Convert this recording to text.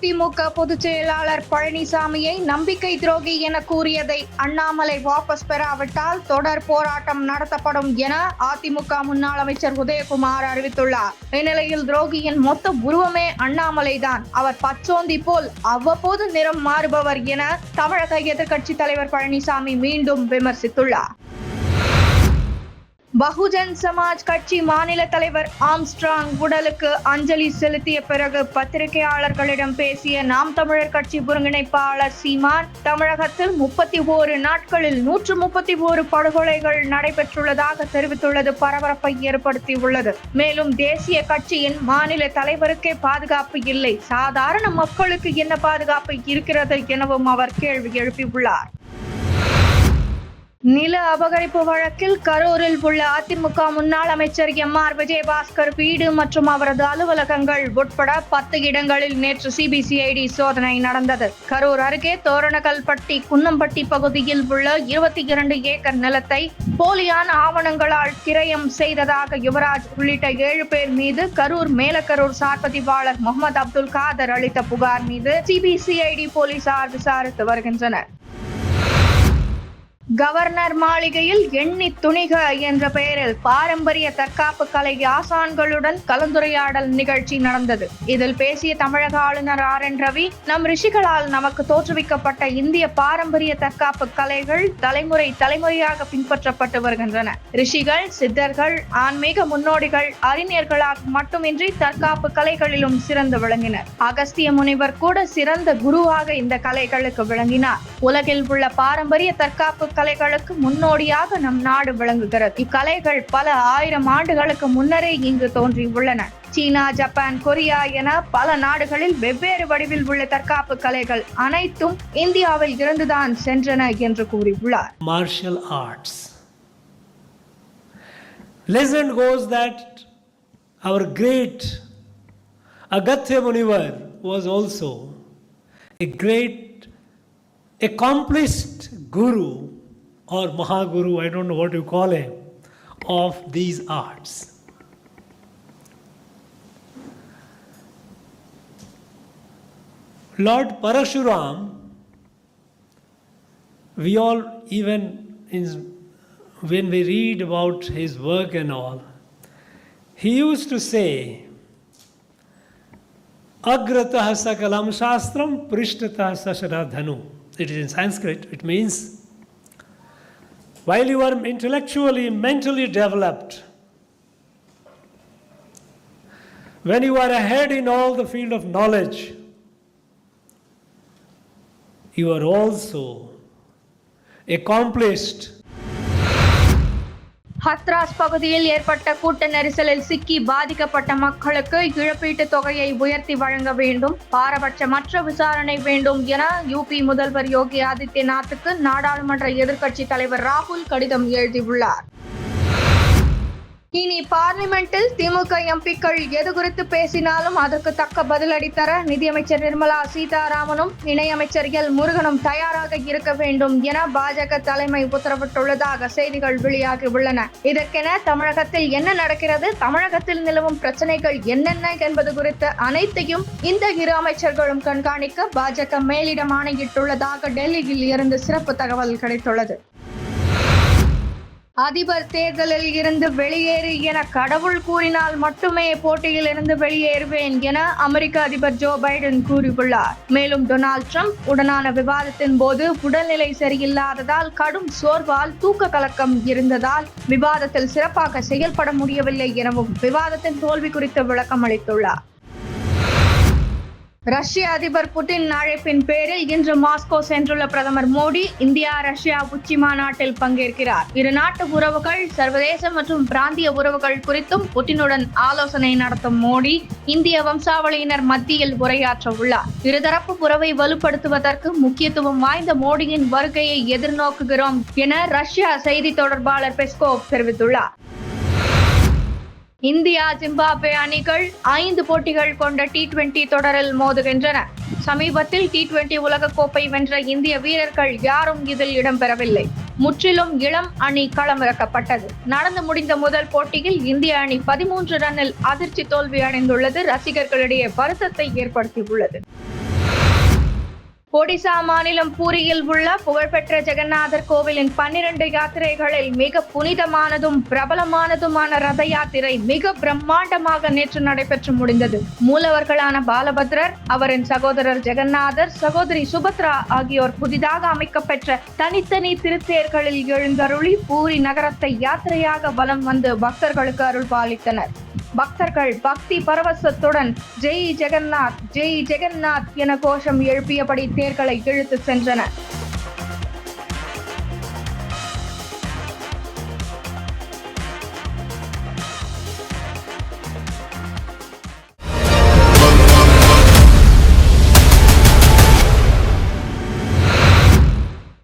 அதிமுக பொதுச் செயலாளர் பழனிசாமியை நம்பிக்கை துரோகி என கூறியதை அண்ணாமலை வாபஸ் பெறாவிட்டால் தொடர் போராட்டம் நடத்தப்படும் என அதிமுக முன்னாள் அமைச்சர் உதயகுமார் அறிவித்துள்ளார். இந்நிலையில் துரோகியின் மொத்த உருவமே அண்ணாமலைதான். அவர் பச்சோந்தி போல் அவ்வப்போது நிறம் மாறுபவர் என தமிழக எதிர்க்கட்சித் தலைவர் பழனிசாமி மீண்டும் விமர்சித்துள்ளார். பகுஜன் சமாஜ் கட்சி மாநில தலைவர் ஆம்ஸ்ட்ராங் உடலுக்கு அஞ்சலி செலுத்திய பிறகு பத்திரிகையாளர்களிடம் பேசிய நாம் தமிழர் கட்சி ஒருங்கிணைப்பாளர் சீமான் தமிழகத்தில் முப்பத்தி ஓரு நாட்களில் நூற்று முப்பத்தி ஓரு படுகொலைகள் நடைபெற்றுள்ளதாக தெரிவித்துள்ளது. பரபரப்பை ஏற்படுத்தியுள்ளது. மேலும் தேசிய கட்சியின் மாநில தலைவருக்கே பாதுகாப்பு இல்லை. சாதாரண மக்களுக்கு என்ன பாதுகாப்பு இருக்கிறது எனவும் அவர் கேள்வி எழுப்பியுள்ளார். நில அபகரிப்பு வழக்கில் கரூரில் உள்ள அதிமுக முன்னாள் அமைச்சர் எம் ஆர் விஜயபாஸ்கர் வீடு மற்றும் அவரது அலுவலகங்கள் உட்பட பத்து இடங்களில் நேற்று சிபிசிஐடி சோதனை நடந்தது. கரூர் அருகே தோரணகல்பட்டி குன்னம்பட்டி பகுதியில் உள்ள இருபத்தி இரண்டு ஏக்கர் நிலத்தை போலியான ஆவணங்களால் கிரயம் செய்ததாக யுவராஜ் உள்ளிட்ட ஏழு பேர் மீது கரூர் மேலக்கரூர் சார்பதிவாளர் முகமது அப்துல் காதர் அளித்த புகார் மீது சிபிசிஐடி போலீசார் விசாரித்து வருகின்றனர். கவர்னர் மாளிகையில் எண்ணி துணிக என்ற பெயரில் பாரம்பரிய தற்காப்பு கலை ஆசான்களுடன் கலந்துரையாடல் நிகழ்ச்சி நடந்தது. இதில் பேசிய தமிழக ஆளுநர் ஆர் என் ரவி நம் ரிஷிகளால் நமக்கு தோற்றுவிக்கப்பட்ட இந்திய பாரம்பரிய தற்காப்பு கலைகள் தலைமுறை தலைமுறையாக பின்பற்றப்பட்டு வருகின்றன. ரிஷிகள் சித்தர்கள் ஆன்மீக முன்னோடிகள் அறிஞர்களாக மட்டுமின்றி தற்காப்பு கலைகளிலும் சிறந்து விளங்கினர். அகஸ்திய முனிவர் கூட சிறந்த குருவாக இந்த கலைகளுக்கு விளங்கினார். உலகில் உள்ள பாரம்பரிய தற்காப்பு கலைகளுக்கு முன்னோடியாக நம் நாடு விளங்குகிறது. இக்கலைகள் பல ஆயிரம் ஆண்டுகளுக்கு முன்னரே இங்கு தோன்றியுள்ளன. சீனா ஜப்பான் கொரியா என பல நாடுகளில் வெவ்வேறு வடிவில் உள்ள தற்காப்பு கலைகள் அனைத்தும் இந்தியாவில் இருந்துதான் சென்றன என்று கூறியுள்ளார். Martial arts lesson goes that our great Agathya Munivar also also a great accomplished guru or Mahaguru, I don't know what you call him, of these arts. Lord Parashuram, we all, even in, when we read about his work and all, he used to say, Agratah sakalam shastram sasharadhanu. It is in Sanskrit, it means while you are intellectually, mentally developed, when you are ahead in all the field of knowledge, you are also accomplished Hathras பகுதியில் ஏற்பட்ட கூட்ட நெரிசலில் சிக்கி பாதிக்கப்பட்ட மக்களுக்கு இழப்பீட்டுத் தொகையை உயர்த்தி வழங்க வேண்டும். பாரபட்சமற்ற விசாரணை வேண்டும் என யூபி முதல்வர் யோகி ஆதித்யநாத்துக்கு நாடாளுமன்ற எதிர்க்கட்சித் தலைவர் ராகுல் கடிதம் எழுதியுள்ளார். இனி பார்லிமெண்டில் திமுக எம்பிக்கள் எது குறித்து பேசினாலும் அதற்கு தக்க பதிலடி தர நிதியமைச்சர் நிர்மலா சீதாராமனும் இணையமைச்சர் எல் முருகனும் தயாராக இருக்க வேண்டும் என பாஜக தலைமை உத்தரவிட்டுள்ளதாக செய்திகள் வெளியாகி உள்ளன. இதற்கென தமிழகத்தில் என்ன நடக்கிறது? தமிழகத்தில் நிலவும் பிரச்சனைகள் என்னென்ன என்பது குறித்த அனைத்தையும் இந்த இரு அமைச்சர்களும் கண்காணிக்க பாஜக மேலிடம் ஆணையிட்டுள்ளதாக டெல்லியில் இருந்து சிறப்பு தகவல் கிடைத்துள்ளது. அதிபர் தேர்தலில் இருந்து வெளியேறு என கடவுள் கூறினால் மட்டுமே போட்டியில் இருந்து வெளியேறுவேன் என அமெரிக்க அதிபர் ஜோ பைடன் கூறியுள்ளார். மேலும் டொனால்ட் ட்ரம்ப் உடனான விவாதத்தின் போது உடல்நிலை சரியில்லாததால் கடும் சோர்வால் தூக்க கலக்கம் இருந்ததால் விவாதத்தில் சிறப்பாக செயல்பட முடியவில்லை எனவும் விவாதத்தின் தோல்வி குறித்து விளக்கம் அளித்துள்ளார் ரஷ்ய அதிபர் புட்டின் அழைப்பின் பேரில் இன்று மாஸ்கோ சென்றுள்ள பிரதமர் மோடி இந்தியா ரஷ்யா உச்சி மாநாட்டில் பங்கேற்கிறார். இரு நாட்டு உறவுகள் சர்வதேச மற்றும் பிராந்திய உறவுகள் குறித்தும் புட்டினுடன் ஆலோசனை நடத்தும் மோடி இந்திய வம்சாவளியினர் மத்தியில் உரையாற்ற உள்ளார். இருதரப்பு உறவை வலுப்படுத்துவதற்கு முக்கியத்துவம் வாய்ந்த மோடியின் வருகையை எதிர்நோக்குகிறோம் என ரஷ்யா செய்தி தொடர்பாளர் பெஸ்கோவ் தெரிவித்துள்ளார். இந்தியா ஜிம்பாப்வே அணிகள் ஐந்து போட்டிகள் கொண்ட டி டுவெண்டி தொடரில் மோதுகின்றன. சமீபத்தில் டி டுவெண்டி உலகக்கோப்பை வென்ற இந்திய வீரர்கள் யாரும் இதில் இடம்பெறவில்லை. முற்றிலும் இளம் அணி களமிறக்கப்பட்டது. நடந்து முடிந்த முதல் போட்டியில் இந்திய அணி பதிமூன்று ரன்னில் அதிர்ச்சி தோல்வி அடைந்துள்ளது. ரசிகர்களிடையே வருத்தத்தை ஏற்படுத்தியுள்ளது. ஒடிசா மாநிலம் பூரியில் உள்ள புகழ்பெற்ற ஜெகநாதர் கோவிலின் பன்னிரண்டு யாத்திரைகளில் மிக புனிதமானதும் பிரபலமானதுமான ரத யாத்திரை மிக பிரம்மாண்டமாக நேற்று நடைபெற்று முடிந்தது. மூலவர்களான பாலபத்ரர் அவரின் சகோதரர் ஜெகநாதர் சகோதரி சுபத்ரா ஆகியோர் புதிதாக அமைக்கப்பெற்ற தனித்தனி திருத்தேர்களில் எழுந்தருளி பூரி நகரத்தை யாத்திரையாக வலம் வந்து பக்தர்களுக்கு அருள் பாலித்தனர் பக்தர்கள் பக்தி பரவசத்துடன் ஜெய் ஜெகநாத் ஜெய் ஜெகநாத் என கோஷம் எழுப்பியபடி தேர்களை இழுத்து சென்றனர்.